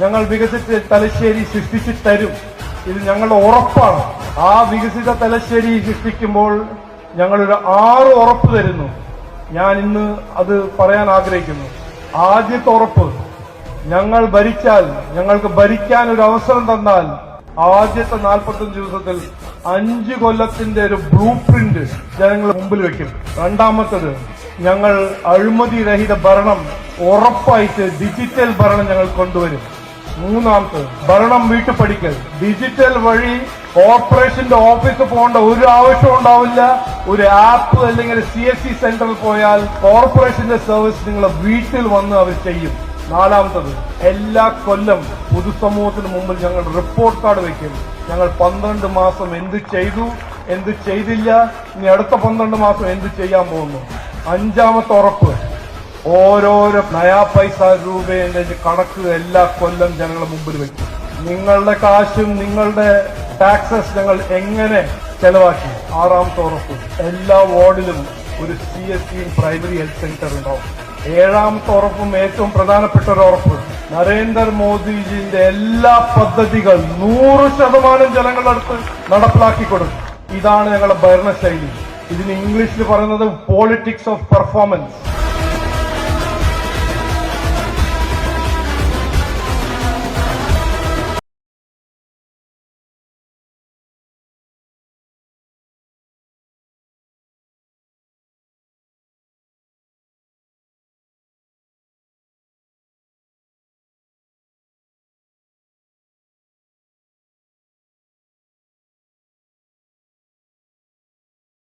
ഞങ്ങൾ വികസിച്ച് തലശ്ശേരി സൃഷ്ടിച്ചു തരും ഇത് ഞങ്ങളുടെ ഉറപ്പാണ്. ആ വികസിത തലശ്ശേരി സൃഷ്ടിക്കുമ്പോൾ ഞങ്ങളൊരു ആറ് ഉറപ്പ് തരുന്നു. ഞാൻ ഇന്ന് അത് പറയാൻ ആഗ്രഹിക്കുന്നു. ആദ്യത്തെ ഉറപ്പ് ഞങ്ങൾ ഭരിച്ചാൽ ഞങ്ങൾക്ക് ഭരിക്കാൻ ഒരു അവസരം തന്നാൽ ആദ്യത്തെ നാൽപ്പത്തഞ്ച് ദിവസത്തിൽ അഞ്ച് കൊല്ലത്തിന്റെ ഒരു ബ്ലൂ പ്രിന്റ് ജനങ്ങൾ മുമ്പിൽ വെക്കും. രണ്ടാമത്തത് ഞങ്ങൾ അഴിമതി രഹിത ഭരണം ഉറപ്പായിട്ട് ഡിജിറ്റൽ ഭരണം ഞങ്ങൾ കൊണ്ടുവരും. മൂന്നാമത്തെ ഭരണം വീട്ടു പഠിക്കൽ ഡിജിറ്റൽ വഴി കോർപ്പറേഷന്റെ ഓഫീസ് പോകേണ്ട ഒരു ആവശ്യം ഉണ്ടാവില്ല. ഒരു ആപ്പ് അല്ലെങ്കിൽ സി എസ് സി സെന്ററിൽ പോയാൽ കോർപ്പറേഷന്റെ സർവീസ് നിങ്ങൾ വീട്ടിൽ വന്ന് അവർ ചെയ്യും. നാലാമത്തത് എല്ലാ കൊല്ലം പൊതുസമൂഹത്തിന് മുമ്പിൽ ഞങ്ങൾ റിപ്പോർട്ട് കാർഡ് വയ്ക്കും ഞങ്ങൾ പന്ത്രണ്ട് മാസം എന്ത് ചെയ്തു എന്ത് ചെയ്തില്ല ഇനി അടുത്ത പന്ത്രണ്ട് മാസം എന്ത് ചെയ്യാൻ പോകുന്നു? അഞ്ചാമത്തെ ഉറപ്പ് ഓരോരോ നയാ പൈസ രൂപയുടെ കണക്ക് എല്ലാ കൊല്ലം ജനങ്ങളുടെ മുമ്പിൽ വെക്കും. നിങ്ങളുടെ കാശും നിങ്ങളുടെ ടാക്സസ് ഞങ്ങൾ എങ്ങനെ ചെലവാക്കി? ആറാമത്തെ ഉറപ്പ്. എല്ലാ വാർഡിലും ഒരു C S C primary health centre ഉണ്ടാവും. ഏഴാമത്തെ ഉറപ്പും ഏറ്റവും പ്രധാനപ്പെട്ട ഒരു ഉറപ്പ്. നരേന്ദ്രമോദിജിന്റെ എല്ലാ പദ്ധതികൾ നൂറ് ശതമാനം ജനങ്ങളുടെ അടുത്ത് നടപ്പിലാക്കി കൊടുക്കും. ഇതാണ് ഞങ്ങളുടെ ഭരണശൈലി. ഇതിന് ഇംഗ്ലീഷിൽ പറയുന്നത് പോളിറ്റിക്സ് ഓഫ് പെർഫോമൻസ്